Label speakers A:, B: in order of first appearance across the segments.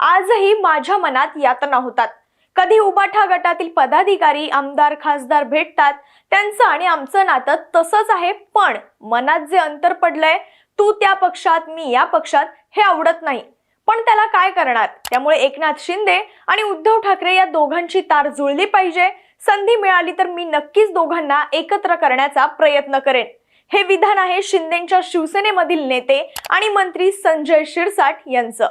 A: आजही माझ्या मनात यातना होतात. कधी उबाठा गटातील पदाधिकारी आमदार खासदार भेटतात त्यांचं आणि आमचं नातं तसंच आहे पण मनात जे अंतर पडलंय तू त्या पक्षात मी या पक्षात हे आवडत नाही. पण त्याला काय करणार? त्यामुळे एकनाथ शिंदे आणि उद्धव ठाकरे या दोघांची तार जुळली पाहिजे. संधी मिळाली तर मी नक्कीच दोघांना एकत्र करण्याचा प्रयत्न करेन. हे विधान आहे शिंदेच्या शिवसेनेमधील नेते आणि मंत्री संजय शिरसाट यांचं.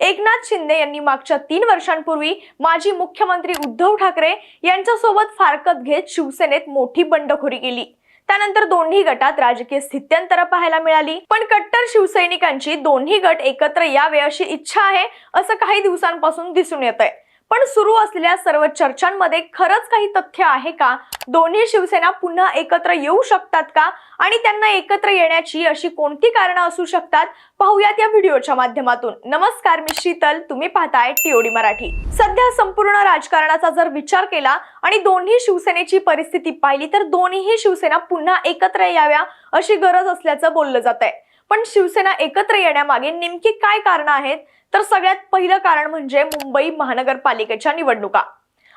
A: एकनाथ शिंदे यांनी मागच्या तीन वर्षांपूर्वी माजी मुख्यमंत्री उद्धव ठाकरे यांच्यासोबत फारकत घेत शिवसेनेत मोठी बंडखोरी केली. त्यानंतर दोन्ही गटात राजकीय स्थित्यंतर पाहायला मिळाली. पण कट्टर शिवसैनिकांची दोन्ही गट एकत्र यावे अशी इच्छा आहे असं काही दिवसांपासून दिसून येत आहे पण सुरू असलेल्या सर्व चर्चांमध्ये खरंच काही तथ्य आहे का? दोन्ही शिवसेना पुन्हा एकत्र येऊ शकतात का? आणि त्यांना एकत्र येण्याची अशी कोणती कारणं असू शकतात? पाहूयात या व्हिडिओच्या माध्यमातून. नमस्कार मी शीतल. तुम्ही पाहताय टीओडी मराठी. सध्या संपूर्ण राजकारणाचा जर विचार केला आणि दोन्ही शिवसेनेची परिस्थिती पाहिली तर दोन्हीही शिवसेना पुन्हा एकत्र याव्या अशी गरज असल्याचं बोललं जात आहे पण शिवसेना एकत्र येण्यामागे नेमकी काय कारण आहेत? तर सगळ्यात पहिलं कारण म्हणजे मुंबई महानगरपालिकेच्या निवडणुका.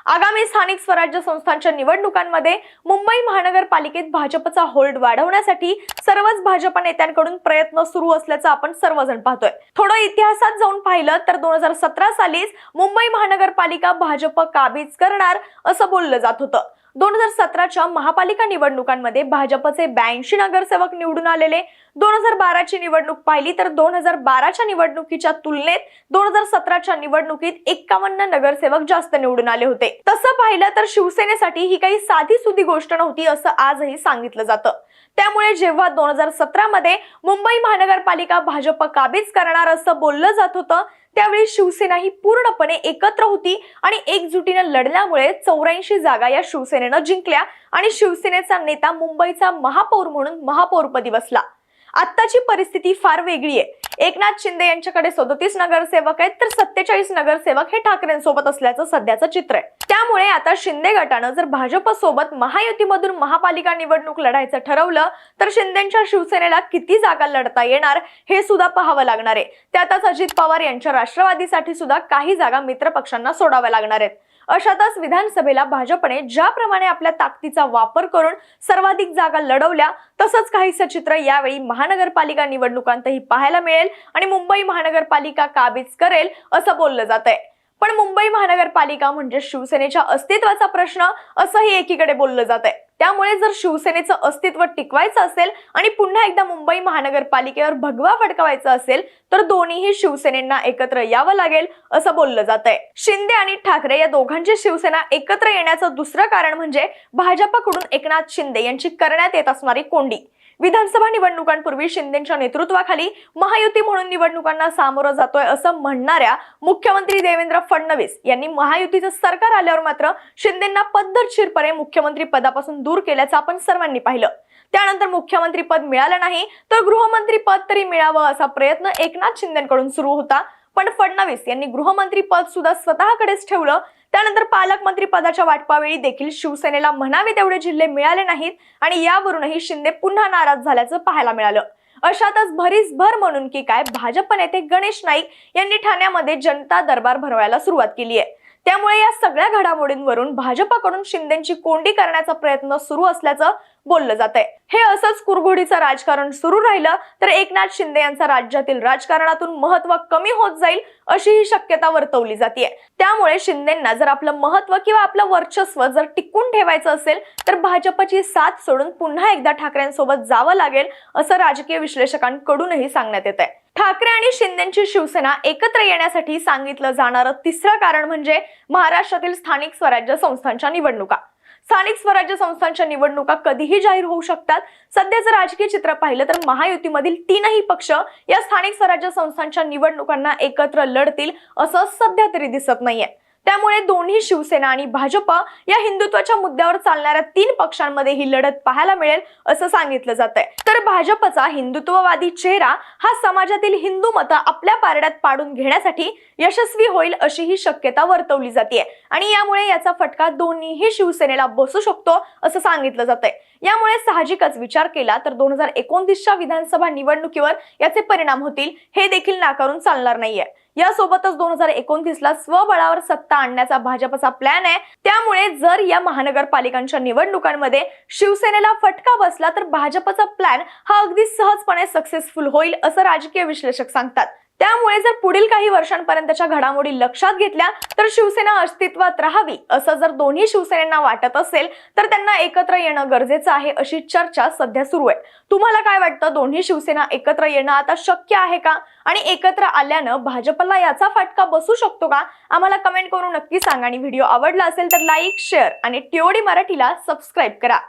A: आगामी स्थानिक स्वराज्य संस्थांच्या निवडणुकांमध्ये मुंबई महानगरपालिकेत भाजपचा होल्ड वाढवण्यासाठी सर्वच भाजप नेत्यांकडून प्रयत्न सुरू असल्याचं आपण सर्वजण पाहतोय. थोडं इतिहासात जाऊन पाहिलं तर दोन हजार सतरा सालीच मुंबई महानगरपालिका भाजप काबीज करणार असं बोललं जात होतं. दोन हजार सतराच्या महापालिका निवडणुकांमध्ये भाजपचे ब्याऐंशी नगरसेवक निवडून आलेले. दोन हजार बाराची निवडणूक पाहिली तर दोन हजार बाराच्या निवडणुकीच्या तुलनेत दोन हजार सतराच्या निवडणुकीत एक्कावन्न नगरसेवक जास्त निवडून आले होते. तसं पाहिलं तर शिवसेनेसाठी ही काही साधी सुधी गोष्ट नव्हती असं आजही सांगितलं जातं. त्यामुळे जेव्हा दोन हजार सतरा मध्ये मुंबई महानगरपालिका भाजप काबीज करणार असं बोललं जात होतं त्यावेळी शिवसेना ही पूर्णपणे एकत्र होती आणि एकजुटीनं लढल्यामुळे चौऱ्याऐंशी जागा या शिवसेनेनं जिंकल्या आणि शिवसेनेचा नेता मुंबईचा महापौर म्हणून महापौरपदी बसला. आत्ताची परिस्थिती फार वेगळी आहे. एकनाथ शिंदे यांच्याकडे सदोतीस नगरसेवक आहेत तर सत्तेचाळीस नगरसेवक हे ठाकरेंसोबत असल्याचं सध्याचं चित्र आहे. त्यामुळे आता शिंदे गटानं जर भाजप सोबत महायुतीमधून महापालिका निवडणूक लढायचं ठरवलं तर शिंदेच्या शिवसेनेला किती जागा लढता येणार हे सुद्धा पाहावं लागणार आहे. त्यातच अजित पवार यांच्या राष्ट्रवादीसाठी सुद्धा काही जागा मित्रपक्षांना सोडाव्या लागणार आहेत. अशातच विधानसभेला भाजपने ज्याप्रमाणे आपल्या ताकदीचा वापर करून सर्वाधिक जागा लढवल्या तसंच काही सचित्र यावेळी महानगरपालिका निवडणुकांतही पाहायला मिळेल आणि मुंबई महानगरपालिका काबीज करेल असं बोललं जात आहे पण मुंबई महानगरपालिका म्हणजे शिवसेनेच्या अस्तित्वाचा प्रश्न असंही एकीकडे बोललं जात आहे त्यामुळे जर शिवसेनेचं अस्तित्व टिकवायचं असेल आणि पुन्हा एकदा मुंबई महानगरपालिकेवर भगवा फडकवायचं असेल तर दोन्हीही शिवसेनेना एकत्र यावं लागेल असं बोललं जात आहे शिंदे आणि ठाकरे या दोघांची शिवसेना एकत्र येण्याचं दुसरं कारण म्हणजे भाजपकडून एकनाथ शिंदे यांची करण्यात येत असणारी कोंडी. विधानसभा निवडणुकांपूर्वी शिंदेच्या नेतृत्वाखाली महायुती म्हणून निवडणुकांना सामोरं जातोय असं म्हणणाऱ्या मुख्यमंत्री देवेंद्र फडणवीस यांनी महायुतीचं सरकार आल्यावर मात्र शिंदेना पद्धतशीरपणे मुख्यमंत्री पदापासून दूर केल्याचं आपण सर्वांनी पाहिलं. त्यानंतर मुख्यमंत्री पद मिळालं नाही तर गृहमंत्री पद तरी मिळावं असा प्रयत्न एकनाथ शिंदेकडून सुरू होता. पण फडणवीस यांनी गृहमंत्री पद सुद्धा स्वतःकडेच ठेवलं. त्यानंतर पालकमंत्री पदाच्या वाटपावेळी देखील शिवसेनेला म्हणावे तेवढे जिल्हे मिळाले नाहीत आणि यावरूनही शिंदे पुन्हा नाराज झाल्याचं पाहायला मिळालं. अशातच भरीस भर म्हणून की काय भाजप नेते गणेश नाईक यांनी ठाण्यामध्ये जनता दरबार भरवायला सुरुवात केली आहे त्यामुळे या सगळ्या घडामोडींवरून भाजपाकडून शिंदेची कोंडी करण्याचा प्रयत्न सुरू असल्याचं बोललं जात आहे हे असंच कुरघोडीचं राजकारण सुरू राहिलं तर एकनाथ शिंदे यांचा राज्यातील राजकारणातून महत्त्व कमी होत जाईल अशी ही शक्यता वर्तवली जाते त्यामुळे शिंदेना जर आपलं महत्त्व किंवा आपलं वर्चस्व जर टिकून ठेवायचं असेल तर भाजपची साथ सोडून पुन्हा एकदा ठाकरेंसोबत जावं लागेल असं राजकीय विश्लेषकांकडूनही सांगण्यात येत आहे ठाकरे आणि शिंदेची शिवसेना एकत्र येण्यासाठी सांगितलं जाणारं तिसरं कारण म्हणजे महाराष्ट्रातील स्थानिक स्वराज्य संस्थांच्या निवडणुका. स्थानिक स्वराज्य संस्थांच्या निवडणुका कधीही जाहीर होऊ शकतात. सध्याचं राजकीय चित्र पाहिलं तर महायुतीमधील तीनही पक्ष या स्थानिक स्वराज्य संस्थांच्या निवडणुकांना एकत्र लढतील असं सध्या तरी दिसत नाहीये. त्यामुळे दोन्ही शिवसेना आणि भाजप या हिंदुत्वाच्या मुद्द्यावर चालणाऱ्या तीन पक्षांमध्ये ही लढत पाहायला मिळेल असं सांगितलं जात आहे तर भाजपचा हिंदुत्ववादी चेहरा हा समाजातील हिंदू मतं आपल्या पारड्यात पाडून घेण्यासाठी यशस्वी होईल अशी ही शक्यता वर्तवली जाते आणि यामुळे याचा फटका दोन्हीही शिवसेनेला बसू शकतो असं सांगितलं जात आहे यामुळे साहजिकच विचार केला तर दोन हजार एकोणतीसच्या विधानसभा निवडणुकीवर याचे परिणाम होतील हे देखील नाकारून चालणार नाहीये. यासोबतच दोन हजार एकोणतीसला स्वबळावर सत्ता आणण्याचा भाजपचा प्लॅन आहे. त्यामुळे जर या महानगरपालिकांच्या निवडणुकांमध्ये शिवसेनेला फटका बसला तर भाजपचा प्लॅन हा अगदी सहजपणे सक्सेसफुल होईल असं राजकीय विश्लेषक सांगतात. त्यामुळे जर पुढील काही वर्षांपर्यंतच्या घडामोडी लक्षात घेतल्या तर शिवसेना अस्तित्वात राहावी असं जर दोन्ही शिवसेनेना वाटत असेल तर त्यांना एकत्र येणं गरजेचं आहे अशी चर्चा सध्या सुरू आहे. तुम्हाला काय वाटतं? दोन्ही शिवसेना एकत्र येणं आता शक्य आहे का? आणि एकत्र आल्यानं भाजपला याचा फटका बसू शकतो का? आम्हाला कमेंट करून नक्की सांगा. आणि व्हिडिओ आवडला असेल तर लाईक शेअर आणि टीओडी मराठीला सबस्क्राईब करा.